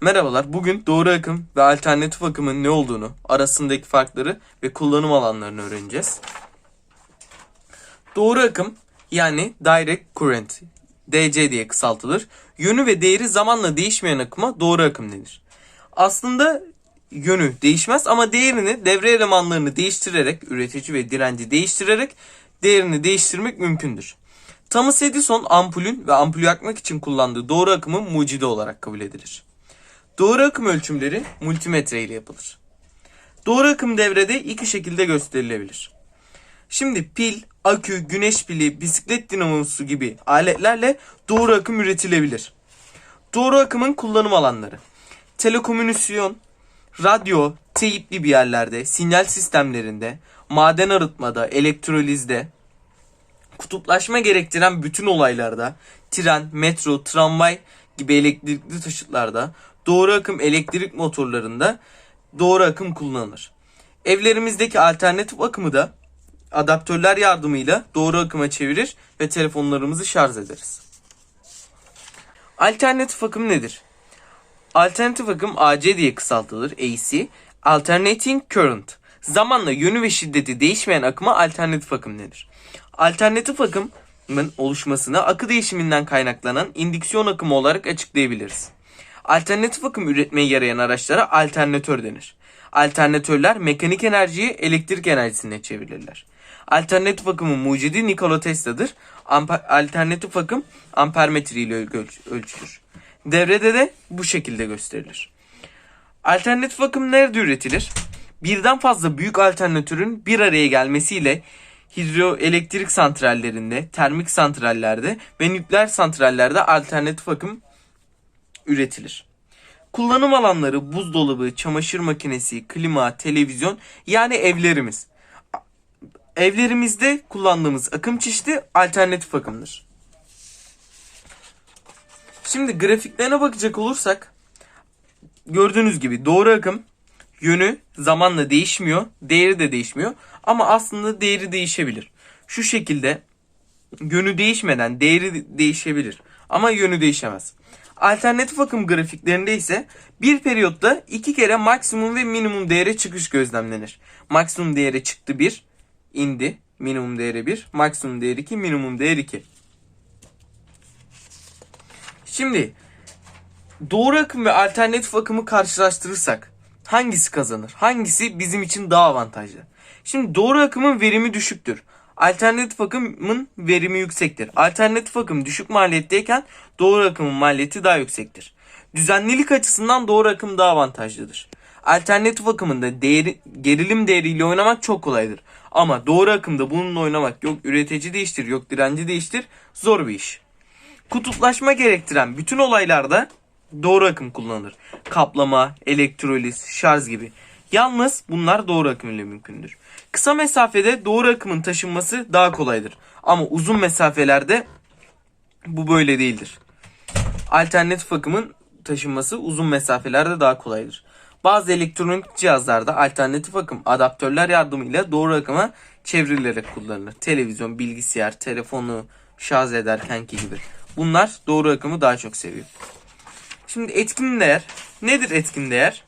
Merhabalar. Bugün doğru akım ve alternatif akımın ne olduğunu, arasındaki farkları ve kullanım alanlarını öğreneceğiz. Doğru akım yani direct current DC diye kısaltılır. Yönü ve değeri zamanla değişmeyen akıma doğru akım denir. Aslında yönü değişmez ama değerini devre elemanlarını değiştirerek, üretici ve direnci değiştirerek değerini değiştirmek mümkündür. Thomas Edison ampulün ve ampulü yakmak için kullandığı doğru akımın mucidi olarak kabul edilir. Doğru akım ölçümleri multimetre ile yapılır. Doğru akım devrede iki şekilde gösterilebilir. Şimdi pil, akü, güneş pili, bisiklet dinamosu gibi aletlerle doğru akım üretilebilir. Doğru akımın kullanım alanları. Telekomünikasyon, radyo, teyipli bir yerlerde, sinyal sistemlerinde, maden arıtmada, elektrolizde, kutuplaşma gerektiren bütün olaylarda, tren, metro, tramvay gibi elektrikli taşıtlarda, doğru akım elektrik motorlarında doğru akım kullanılır. Evlerimizdeki alternatif akımı da adaptörler yardımıyla doğru akıma çevirir ve telefonlarımızı şarj ederiz. Alternatif akım nedir? Alternatif akım AC diye kısaltılır AC. Alternating current. Zamanla yönü ve şiddeti değişmeyen akıma alternatif akım denir. Alternatif akımın oluşmasını akı değişiminden kaynaklanan indüksiyon akımı olarak açıklayabiliriz. Alternatif akım üretmeye yarayan araçlara alternatör denir. Alternatörler mekanik enerjiyi elektrik enerjisine çevirirler. Alternatif akımın mucidi Nikola Tesla'dır. Amper, alternatif akım ampermetre ile öl- ölçülür. Devrede de bu şekilde gösterilir. Alternatif akım nerede üretilir? Birden fazla büyük alternatörün bir araya gelmesiyle hidroelektrik santrallerinde, termik santrallerde ve nükleer santrallerde alternatif akım üretilir. Kullanım alanları buzdolabı, çamaşır makinesi, klima, televizyon yani evlerimiz. Evlerimizde kullandığımız akım çeşidi alternatif akımdır. Şimdi grafiklerine bakacak olursak gördüğünüz gibi doğru akım yönü zamanla değişmiyor, değeri de değişmiyor ama aslında değeri değişebilir. Şu şekilde yönü değişmeden değeri değişebilir ama yönü değişemez. Alternatif akım grafiklerinde ise bir periyotta iki kere maksimum ve minimum değere çıkış gözlemlenir. Maksimum değere çıktı 1, indi. Minimum değeri 1, maksimum değeri 2, minimum değeri 2. Şimdi doğru akım ve alternatif akımı karşılaştırırsak hangisi kazanır? Hangisi bizim için daha avantajlı? Şimdi doğru akımın verimi düşüktür. Alternatif akımın verimi yüksektir. Alternatif akım düşük maliyetteyken doğru akımın maliyeti daha yüksektir. Düzenlilik açısından doğru akım daha avantajlıdır. Alternatif akımında değeri, gerilim değeriyle oynamak çok kolaydır. Ama doğru akımda bununla oynamak yok üretici değiştir yok direnci değiştir zor bir iş. Kutuplaşma gerektiren bütün olaylarda doğru akım kullanılır. Kaplama, elektroliz, şarj gibi. Yalnız bunlar doğru akım ile mümkündür. Kısa mesafede doğru akımın taşınması daha kolaydır. Ama uzun mesafelerde bu böyle değildir. Alternatif akımın taşınması uzun mesafelerde daha kolaydır. Bazı elektronik cihazlarda alternatif akım adaptörler yardımıyla doğru akıma çevrilerek kullanılır. Televizyon, bilgisayar, telefonu şarj ederkenki gibi. Bunlar doğru akımı daha çok seviyor. Şimdi etkin değer. Nedir etkin değer?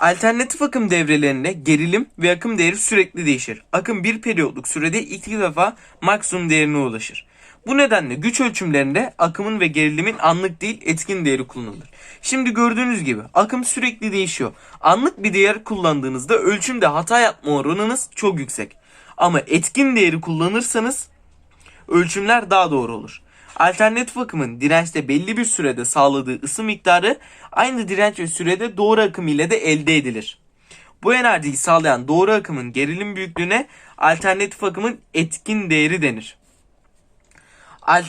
Alternatif akım devrelerinde gerilim ve akım değeri sürekli değişir. Akım bir periyotluk sürede iki defa maksimum değerine ulaşır. Bu nedenle güç ölçümlerinde akımın ve gerilimin anlık değil etkin değeri kullanılır. Şimdi gördüğünüz gibi akım sürekli değişiyor. Anlık bir değer kullandığınızda ölçümde hata yapma oranınız çok yüksek. Ama etkin değeri kullanırsanız ölçümler daha doğru olur. Alternatif akımın dirençte belli bir sürede sağladığı ısı miktarı aynı direnç ve sürede doğru akım ile de elde edilir. Bu enerjiyi sağlayan doğru akımın gerilim büyüklüğüne alternatif akımın etkin değeri denir.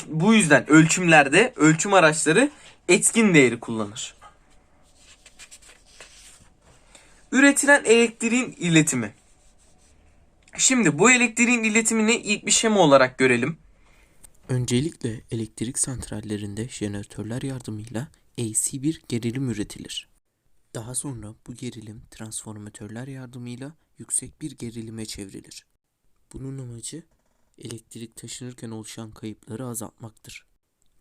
Bu yüzden ölçümlerde ölçüm araçları etkin değeri kullanır. Üretilen elektriğin iletimi. Şimdi bu elektriğin iletimini ilk bir şema olarak görelim. Öncelikle elektrik santrallerinde jeneratörler yardımıyla AC bir gerilim üretilir. Daha sonra bu gerilim transformatörler yardımıyla yüksek bir gerilime çevrilir. Bunun amacı elektrik taşınırken oluşan kayıpları azaltmaktır.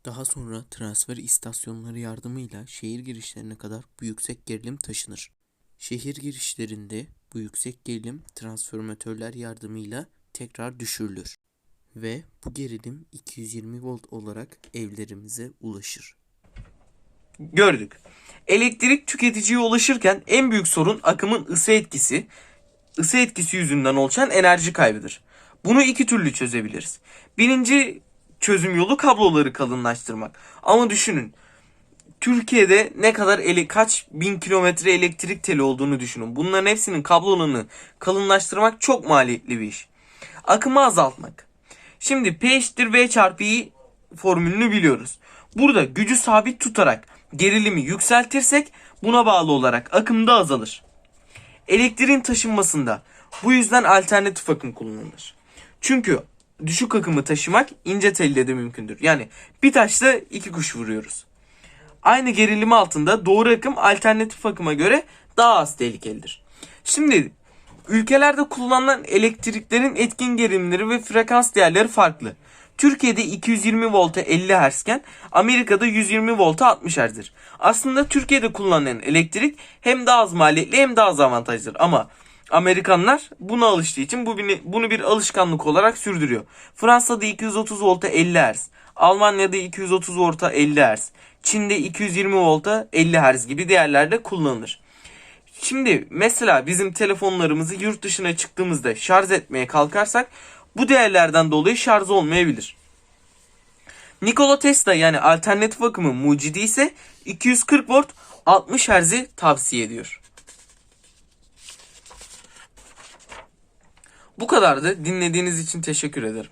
Daha sonra transfer istasyonları yardımıyla şehir girişlerine kadar bu yüksek gerilim taşınır. Şehir girişlerinde bu yüksek gerilim transformatörler yardımıyla tekrar düşürülür ve bu gerilim 220 volt olarak evlerimize ulaşır. Gördük. Elektrik tüketiciye ulaşırken en büyük sorun akımın ısı etkisi, ısı etkisi yüzünden oluşan enerji kaybıdır. Bunu iki türlü çözebiliriz. Birinci çözüm yolu kabloları kalınlaştırmak. Ama düşünün. Türkiye'de ne kadar ele, kaç bin kilometre elektrik teli olduğunu düşünün. Bunların hepsinin kablolarını kalınlaştırmak çok maliyetli bir iş. Akımı azaltmak. Şimdi P V çarpı I formülünü biliyoruz. Burada gücü sabit tutarak gerilimi yükseltirsek buna bağlı olarak akım da azalır. Elektriğin taşınmasında bu yüzden alternatif akım kullanılır. Çünkü düşük akımı taşımak ince telle de mümkündür. Yani bir taşla iki kuş vuruyoruz. Aynı gerilim altında doğru akım alternatif akıma göre daha az tehlikelidir. Şimdi ülkelerde kullanılan elektriklerin etkin gerilimleri ve frekans değerleri farklı. Türkiye'de 220 volta 50 Hz iken Amerika'da 120 volta 60 Hz'dir. Aslında Türkiye'de kullanılan elektrik hem daha az maliyetli hem daha az avantajlıdır ama Amerikanlar buna alıştığı için bunu bir alışkanlık olarak sürdürüyor. Fransa'da 230 volta 50 Hz, Almanya'da 230 volta 50 Hz, Çin'de 220 volta 50 Hz gibi değerlerde kullanılır. Şimdi mesela bizim telefonlarımızı yurt dışına çıktığımızda şarj etmeye kalkarsak bu değerlerden dolayı şarj olmayabilir. Nikola Tesla yani alternatif akımın mucidi ise 240 volt 60 Hz'i tavsiye ediyor. Bu kadardı. Dinlediğiniz için teşekkür ederim.